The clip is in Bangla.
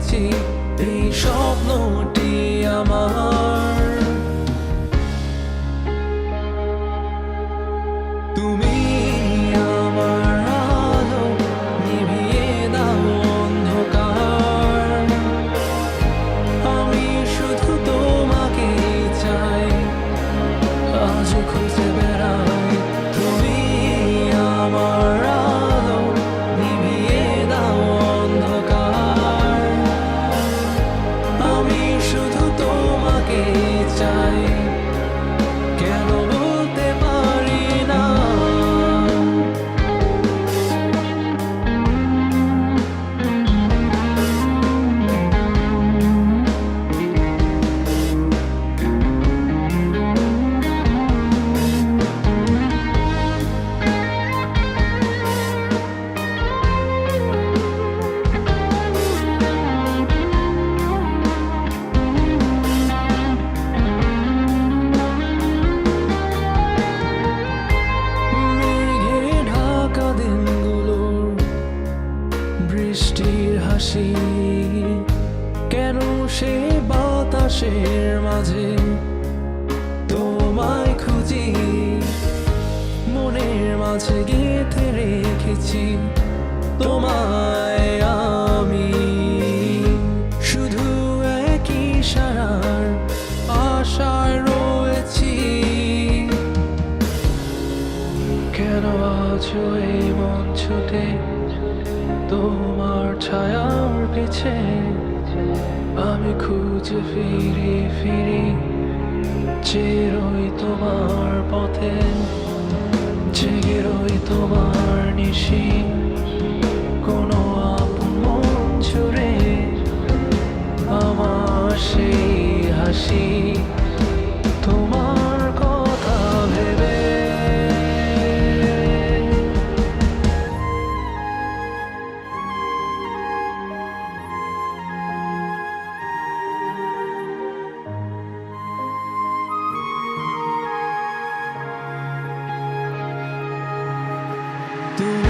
রেখেছি এই স্বপ্নটি আমার। তুমি সে বাতাসের মাঝে তোমায় খুঁজি। মনের মাঝে গেঁথে রেখেছি তোমায় আমি। শুধু একই সারার আশায় রয়েছি। কেন আছো এই মঞ্চতে তোমার ছায়ার পিছে আমি খুঁজে ফিরি ফিরি চেরই তোমার পথে জেগে রই তোমার নিশি। the